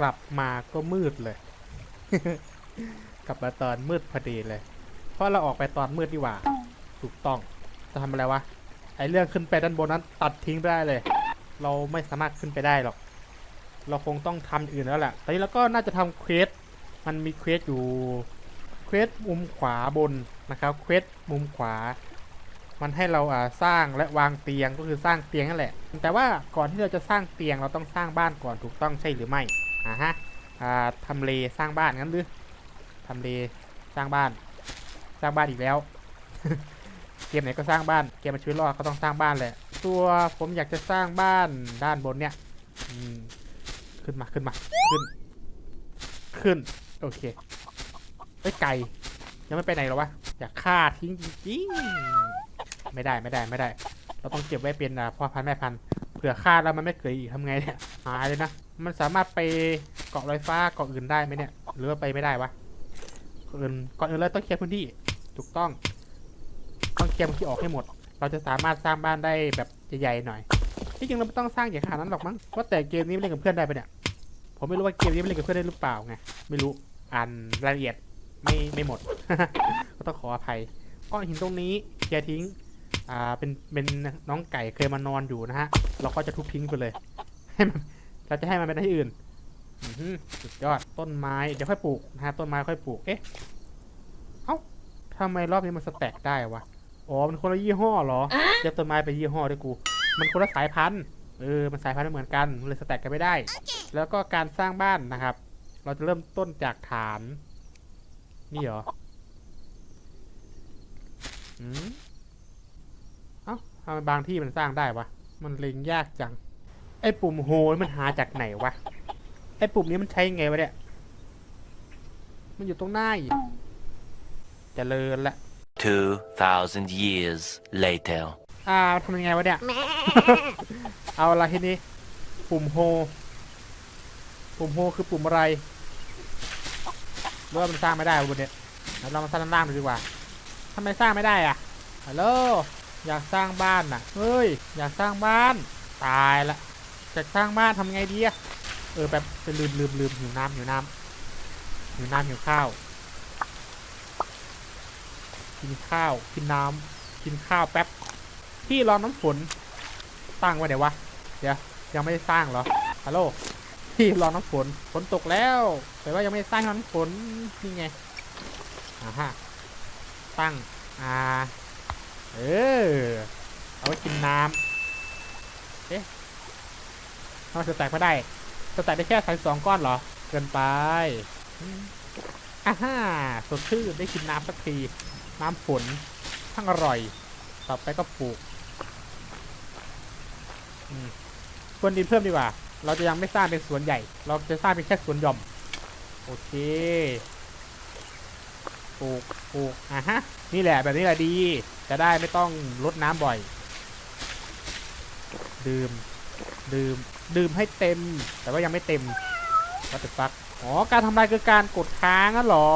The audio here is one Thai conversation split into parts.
กลับมาก็มืดเลย กลับมาตอนมืดพอดีเลย เพราะเราออกไปตอนมืดดีกว่า ถูกต้องจะทำอะไรวะไอเรื่องขึ้นไปด้านบนนั้นตัดทิ้งไปได้เลย เราไม่สามารถขึ้นไปได้หรอก เราคงต้องทำอื่นแล้วแหละตอนนี้เราก็น่าจะทำเควสมันมีเควสอยู่เควสมุมขวาบนนะครับเควสมุมขวา มันให้เราอ่าสร้างและวางเตียงก็คือสร้างเตียงนั่นแหละ แต่ว่าก่อนที่เราจะสร้างเตียงเราต้องสร้างบ้านก่อนถูกต้องใช่หรือไม่ อ่าฮะอ่าทำเลสร้างบ้านงั้นหรือทำเลสร้างบ้าน สร้างบ้านอีกแล้ว เกมไหนก็สร้างบ้านเกมมันชีวิตรอดก็ต้องสร้างบ้านแหละตัวผมอยากจะสร้างบ้านด้านบนเนี่ยอืมขึ้นมาขึ้นมาขึ้น ขึ้น โอเคไอ้ยไก่ยังไม่ไปไหนหรอวะอยากฆ่าทิ้งจริงๆไม่ได้ไม่ได้ไม่ได้ เราต้องเก็บไว้เป็นพ่อพันธุ์แม่พันธุ์ เผื่อฆ่าแล้วมันไม่เกิดอีกทำไงเนี่ยหายเลยนะ มันสามารถไปเกาะลอยฟ้าเกาะอื่นได้ไหมเนี่ย หรือว่าไปไม่ได้วะเกาะอื่นก่อนอื่นเลยต้องเคลียร์พื้นที่ ถูกต้อง ต้องเคลียร์พื้นที่ออกให้หมด เราจะสามารถสร้างบ้านได้แบบใหญ่ๆหน่อย ที่จริงเราไม่ต้องสร้างอย่างขนาดนั้นหรอกมั้งว่าแต่เกมนี้เล่นกับเพื่อนได้ปะเนี่ย ผมไม่รู้ว่าเกมนี้เล่นกับเพื่อนได้หรือเปล่าไง ไม่รู้ อ่านรายละเอียดไม่ไม่หมด ก็ต้องขออภัยก้อนหินตรงนี้เคลียร์ทิ้ง อ่าเป็นเป็นน้องไก่เคยมานอนอยู่นะฮะ เราก็จะทุบทิ้งไปเลยให้มันเราจะให้มันไปที่อื่นอื้อหือสุดยอดต้นไม้เดี๋ยวค่อยปลูกนะฮะต้นไม้ค่อยปลูกเอ๊ะเอ้าทำไมรอบนี้มันสแต็กได้วะอ๋อมันคนละยี่ห้อเหรอเรียกต้นไม้ไปยี่ห้อด้วยกู มันคนละสายพันธุ์เออมันสายพันธุ์ไม่เหมือนกันมันเลยสแต็กกันไม่ได้ แล้วก็การสร้างบ้านนะครับ เราจะเริ่มต้นจากฐาน นี่เหรออืม เอ้าทำไมบางที่มันสร้างได้วะ มันเล็งยากจัง ไอ้ปุ่มโฮนี่มันหาจากไหนวะ ไอ้ปุ่มนี้มันใช้ไงวะเนี่ย มันอยู่ตรงหน้าอีกเจริญละ 2,000 years later. อ่าทำยังไงวะเนี่ย เอาละทีนี้ ปุ่มโฮ ปุ่มโฮคือปุ่มอะไรหรือว่ามันสร้างไม่ได้วะบนเนี่ยเราลองมาสร้างด้านล่างดูดีกว่าทำไมสร้างไม่ได้อะฮัลโหล อยากสร้างบ้านน่ะ เฮ้ย อยากสร้างบ้าน ตายละจะสร้างบ้านทำไงดีอะเออแบบจะลืมลืมลืมหิวน้ำหิวน้ำหิวน้ำหิวข้าว กินข้าวกินน้ำกินข้าวแป๊บ ที่รอน้ำฝนตั้งไว้ไหนวะ เดี๋ยวยังไม่ได้สร้างเหรอ ฮัลโหล ที่รอน้ำฝน ฝนตกแล้ว แต่ว่ายังไม่ได้สร้างน้ำฝนนี่ไงอ่าฮะตั้ง อ่า เออ เอาไว้กินน้ำเอ๊ะทำไมสแต็กไม่ได้สแต็กได้แค่ใส่สองก้อนเหรอ เกินไปอ่าฮ่าสดชื่นได้กินน้ำสักที น้ำฝนทั้งอร่อย ต่อไปก็ปลูกควรดินเพิ่มดีกว่า เราจะยังไม่สร้างเป็นสวนใหญ่ เราจะสร้างเป็นแค่สวนหย่อม โอเค ปลูกปลูกอะฮะ นี่แหละแบบนี้แหละดี จะได้ไม่ต้องลดน้ำบ่อย ดื่ม ดื่ม ดื่มให้เต็ม แต่ว่ายังไม่เต็มวัตถุฟักอ๋อ การทำลายคือการกดค้างนั่นหรอ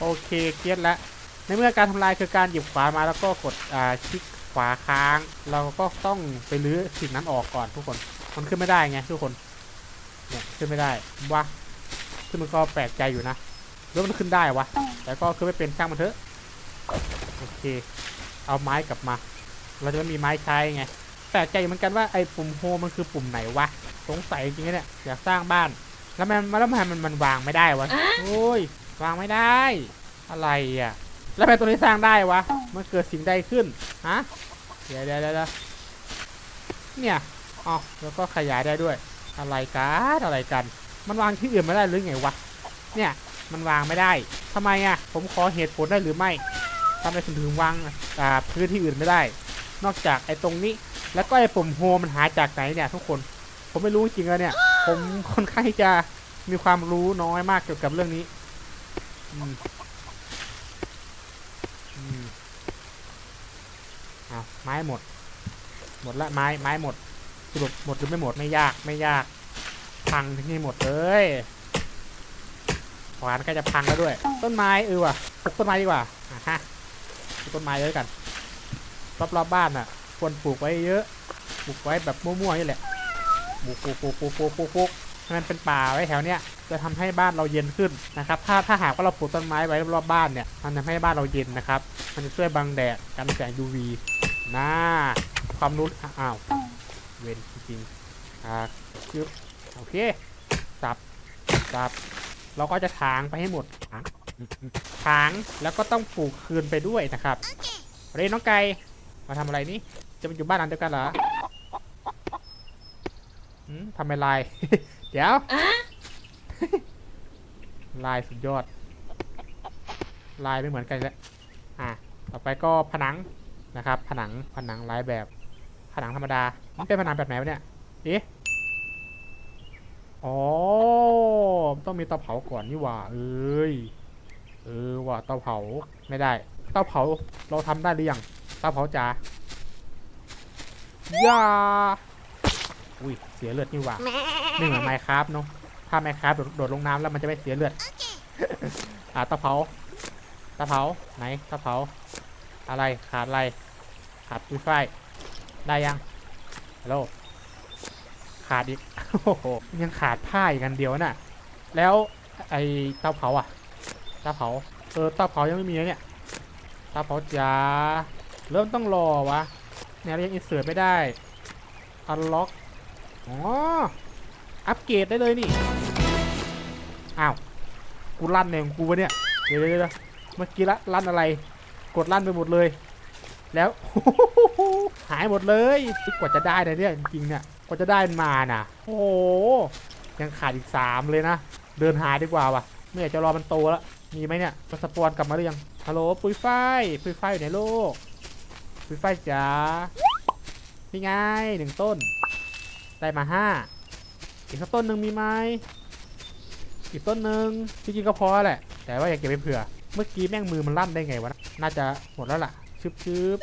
โอเคเก็ตแล้ว ในเมื่อการทำลายคือการหยิบขวามาแล้วก็กด อ่า คลิกขวาค้าง เราก็ต้องไปรื้อสิ่งนั้นออกก่อนทุกคน มันขึ้นไม่ได้ไงทุกคน เนี่ยขึ้นไม่ได้วะซึ่งมันก็แปลกใจอยู่นะ แล้วมันขึ้นได้วะ แต่ก็คือไม่เป็นช่างมันเถอะ โอเค เอาไม้กลับมา เราจะไม่มีไม้ใช้ไงแปลกใจเหมือนกันว่าไอ้ปุ่มโฮมันคือปุ่มไหนวะ สงสัยจริงๆนะเนี่ย อยากสร้างบ้าน แล้วมันแล้วมันมันมันวางไม่ได้วะ โอ้ย วางไม่ได้ อะไรอะ แล้วทำไมตัวนี้สร้างได้วะ มันเกิดสิ่งใดขึ้น ฮะ เดี๋ยวเดี๋ยวเดี๋ยวเนี่ยอ๋อแล้วก็ขยายได้ด้วย อะไรกัน อะไรกัน มันวางที่อื่นไม่ได้หรือไงวะ เนี่ย มันวางไม่ได้ทำไมอะ ผมขอเหตุผลได้หรือไม่ทำไมถึงถึงวางอ่าพื้นที่อื่นไม่ได้ นอกจากไอ้ตรงนี้ แล้วก็ไอ้ปุ่มโฮมันหาจากไหนเนี่ยทุกคน ผมไม่รู้จริงๆอะเนี่ย ผมค่อนข้างจะมีความรู้น้อยมากเกี่ยวกับเรื่องนี้อืมอืมเอาไม้หมด หมดละไม้ไม้หมดสรุปหมดหรือไม่หมดไม่ยากไม่ยากพังที่นี่หมดเลย ขวานก็จะพังแล้วด้วย ต้นไม้เออว่ะปลูกต้นไม้ดีกว่าฮะปลูกต้นไม้เยอะกัน รอบๆบบ้านอะ ควรปลูกไว้เยอะ ปลูกไว้แบบมั่วๆนี่แหละ ปลูกปลูกปลูกปลูกปลูกปลูกปลูกให้มันเป็นป่าไว้แถวเนี้ยจะทำให้บ้านเราเย็นขึ้นนะครับ ถ้าถ้าหากว่าเราปลูกต้นไม้ไว้รอบๆบ้านเนี่ย มันทำให้บ้านเราเย็นนะครับ มันจะช่วยบังแดดกันแสง UV น่าความรู้อ้าวเวนจริงๆอ่ายึบโอเคสับสับ เราก็จะถางไปให้หมดถางถางแล้วก็ต้องปลูกคืนไปด้วยนะครับเรนน้องไก่มาทำอะไรนี่จะมาอยู่บ้านหลังเดียวกันเหรอหืมทำไมลาย เดี๋ยวลายสุดยอด ลายไม่เหมือนกันแล้วอะต่อไปก็ผนังนะครับ ผนังผนังลายแบบ ผนังธรรมดามันเป็นผนังแบบไหนวะเนี่ยเอ๋อ ต้องมีเตาเผาก่อนนี่หว่า เอ้ย เออว่ะเตาเผาไม่ได้ เตาเผาเราทำได้หรือยัง เตาเผาจ๋าอย่าอุ้ยเสียเลือดนี่หว่าไม่เหมือนไมค์ครับเนาะ ถ้าไมค์ครับโดดโดดลงน้ำแล้วมันจะไม่เสียเลือด อ่าเตาเผา เตาเผาไหนเตาเผา อะไรขาดอะไรขาดปุ้ยไฟได้ยังฮัลโหลขาดอีก โอ้โหยังขาดผ้าอีกอันเดียวน่ะ แล้วไอเตาเผาอะเตาเผาเออเตาเผายังไม่มีเนี่ยเตาเผาจ๋าเริ่มต้องรอวะเนี่ยเรายังอินเสิร์ตไม่ได้อันล็อกอ๋ออัปเกรดได้เลยนี่อ้าวกูลั่นเองกูวะเนี่ยเดี๋ยวเดี๋ยวเดี๋ยวเมื่อกี้ละลั่นอะไร กดลั่นไปหมดเลย แล้วหายหมดเลยกว่าจะได้นเนี่ยจริงๆเนี่ย กว่าจะได้มันมาน่ะ โอ้โห ยังขาดอีกสามเลยนะ เดินหาดีกว่าว่ะไม่อยากจะรอมันโตแล้วมีไหมเนี่ยมันสปอนกลับมาหรือยัง ฮัลโหลปุยฝ้ายปุยฝ้ายอยู่ไหนโลกปุยฝ้ายจ๋า นี่ไงหนึ่งต้น ได้มาห้า อีกสักต้นหนึ่งมีไหมอีกต้นหนึ่งจริงๆก็พอแหละ แต่ว่าอยากเก็บไปเผื่อ เมื่อกี้แม่งมือมันลั่นได้ไงวะ น่าจะหมดแล้วล่ะ ชึบชึบ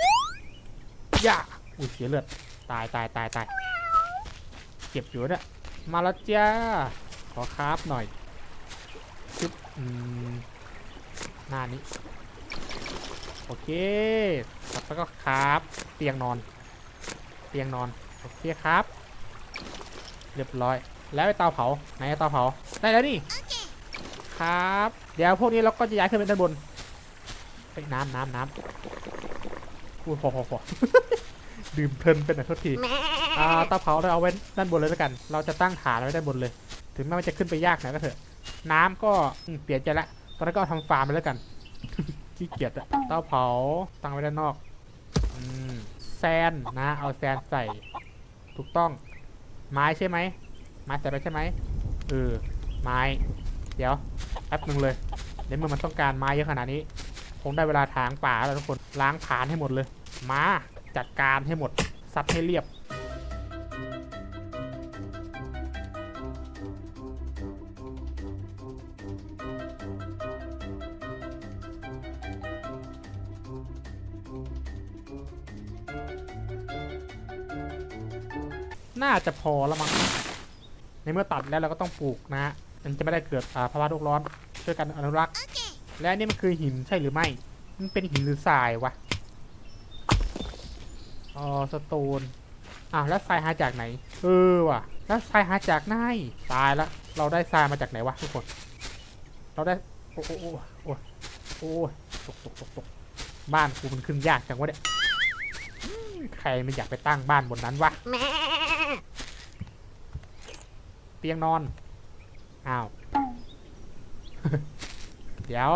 ย่าอุ้ยเสียเลือด ตายตายตายตาย เก็บอยู่เนี่ยมาแล้วจ้า ขอคราฟหน่อยชึบอืมหน้านี้ โอเคต่อไปก็คราฟเตียงนอน เตียงนอน โอเคครับ เรียบร้อย แล้วไอ้เตาเผา ไหนไอ้เตาเผา ได้แล้วนี่ ครับ เดี๋ยวพวกนี้เราก็จะย้ายขึ้นไปด้านบนไปน้ำน้ำน้ำพูดพอพอพอดื่มเพลินเป็นหน่อยโทษที อ่าเตาเผาเราเอาไว้ด้านบนเลยแล้วกัน เราจะตั้งฐานไว้ด้านบนเลย ถึงแม้มันจะขึ้นไปยากหน่อยก็เถอะ น้ำก็เปลี่ยนใจละ ตอนนั้นก็เอาทำฟาร์มไปแล้วกัน ขี้เกียจอะเตาเผาตั้งไว้ด้านนอกอืมแซนนะ เอาแซนใส่ ถูกต้อง ไม้ใช่ไหม ไม้ใส่ไปใช่ไหมเออ ไม้ เดี๋ยวแป๊บหนึ่งเลยในเมื่อมันต้องการไม้เยอะขนาดนี้ คงได้เวลาถางป่าแล้วทุกคน ล้างผาญให้หมดเลย มา จัดการให้หมด ซัดให้เรียบ น่าจะพอแล้วมั้งในเมื่อตัดแล้วเราก็ต้องปลูกนะฮะมันจะไม่ได้เกิดภาวะโลกร้อนช่วยกันอนุรักษ์ และนี่มันคือหินใช่หรือไม่ มันเป็นหินหรือทรายวะอ๋อสโตนอ้าวแล้วทรายหาจากไหน เออว่ะ แล้วทรายหาจากไหนตายละเราได้ทรายมาจากไหนวะทุกคน เราได้โอ้โอ้โอ้โอ้โอ้ตกตกตกตกบ้านกูมันขึ้นยากจังวะเนี่ยใครมันอยากไปตั้งบ้านบนนั้นวะ เตียงนอน อ้าว เดี๋ยว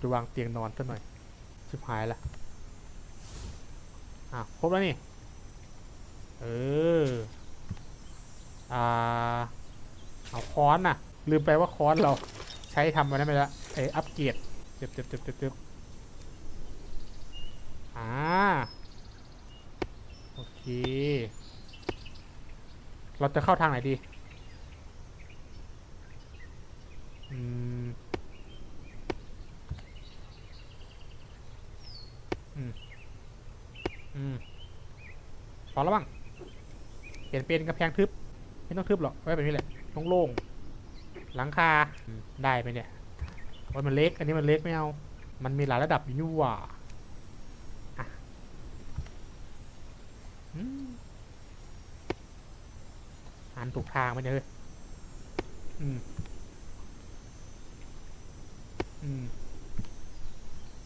จะวางเตียงนอนซะหน่อยชิบหายละอ้าวครบแล้วนี่ เออ อ่า เอาค้อนน่ะ ลืมไปว่าค้อนเราใช้ทำมาได้ไหมละเอยอัปเกรดเจ็บเจ็บเจ็บเจ็บเจ็บอ่า โอเค เราจะเข้าทางไหนดี อืม อืม อืม พอแล้วมั้งเปลี่ยนเป็นกระแพงทึบ ไม่ต้องทึบหรอกไว้แบบนี้แหละโล่งๆหลังคาได้ไหมเนี่ยโอ้ยมันเล็ก อันนี้มันเล็กไม่เอา มันมีหลายระดับอยู่นี่หว่าอะอ่านถูกทางไหมเนี่ยเฮ้ยอืม อืม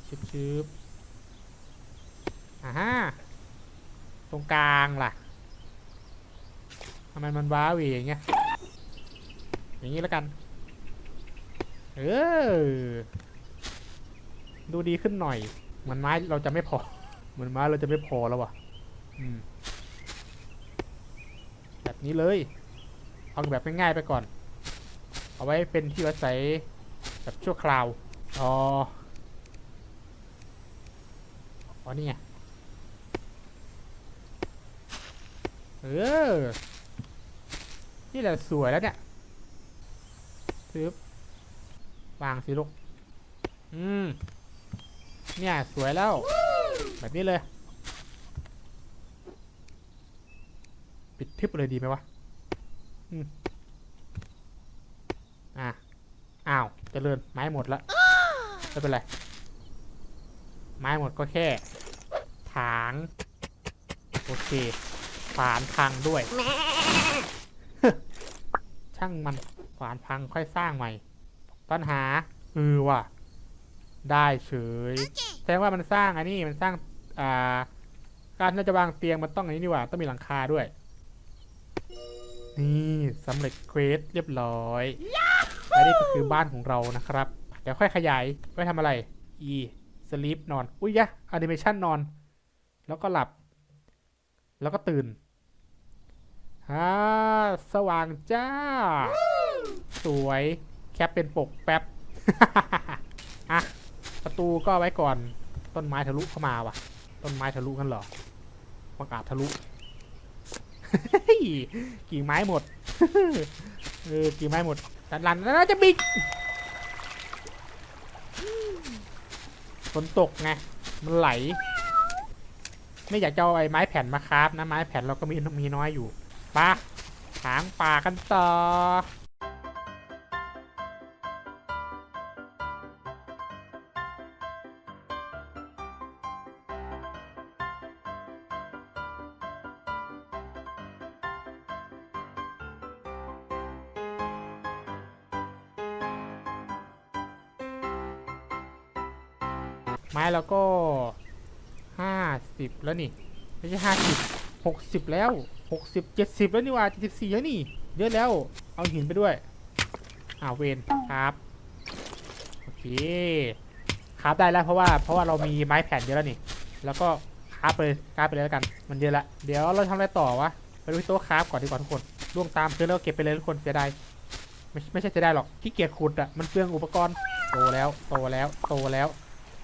ชึบชึบอ่าฮะ ตรงกลางล่ะทำไมมันว้าเหวอย่างเงี้ย อย่างนี้แล้วกัน เออ ดูดีขึ้นหน่อย เหมือนไม้เราจะไม่พอ เหมือนไม้เราจะไม่พอแล้ววะอืม แบบนี้เลย เอาแบบง่ายๆไปก่อน เอาไว้เป็นที่อาศัยแบบชั่วคราว อ๋อ อ๋อนี่ไง เออ นี่แหละสวยแล้วเนี่ยซื้อวางสิลูก อืม เนี่ย สวยแล้ว แบบนี้เลย ปิดทึบเลยดีไหมวะ อืม อะ อ้าวเจริญไม้หมดละไม่เป็นไร ไม้หมดก็แค่ ถาง โอเค ฝานพังด้วย ช่างมันฝานพังค่อยสร้างใหม่ ปัญหาเออว่ะได้เฉยแสดงว่ามันสร้างอันนี้มันสร้างอ่าการที่เราจะวางเตียงมันต้องอันนี้นี่หว่า ต้องมีหลังคาด้วย นี่สำเร็จเควสเรียบร้อยและนี่ก็คือบ้านของเรานะครับ เดี๋ยวค่อยขยายไว้ทำอะไร e sleep นอน อุ้ยยะ animation นอน แล้วก็หลับ แล้วก็ตื่น ฮ่าสว่างจ้า สวยแคปเป็นปกแป๊บอะประตูก็ไว้ก่อน ต้นไม้ทะลุเข้ามาว่ะ ต้นไม้ทะลุกันเหรอมังอาจทะลุกิ่งไม้หมดเออกิ่งไม้หมดดันลันแล้วจะบิดฝนตกไงมันไหล ไม่อยากจะเอาไอ้ไม้แผ่นมาคราฟนะไม้แผ่นเราก็มีมีน้อยอยู่ ปะถางป่ากันต่อไม้เราก็ห้าสิบแล้วนี่ ไม่ใช่ห้าสิบหกสิบแล้ว หกสิบเจ็ดสิบแล้วนี่ว่าเจ็ดสิบสี่แล้วนี่ เยอะแล้ว เอาหินไปด้วย อ่าเวนครับ โอเคครับได้แล้วเพราะว่าเพราะว่าเรามีไม้แผ่นเยอะแล้วนี่ แล้วก็คราฟไปเลยคราฟไปเลยแล้วกัน มันเยอะละ เดี๋ยวเราทำอะไรต่อวะ ไปดูที่โต๊ะคราฟก่อนดีกว่าทุกคนล่วงตามเพื่อนแล้วเก็บไปเลยทุกคนเสียดายไม่ไม่ใช่เสียดายหรอกขี้เกียจขุดอะมันเปลืองอุปกรณ์ โตแล้ว โตแล้ว โตแล้ว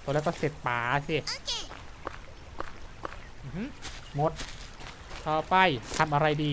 โตแล้วก็เสร็จป๋าสิอื้อหือหมด ต่อไปทำอะไรดี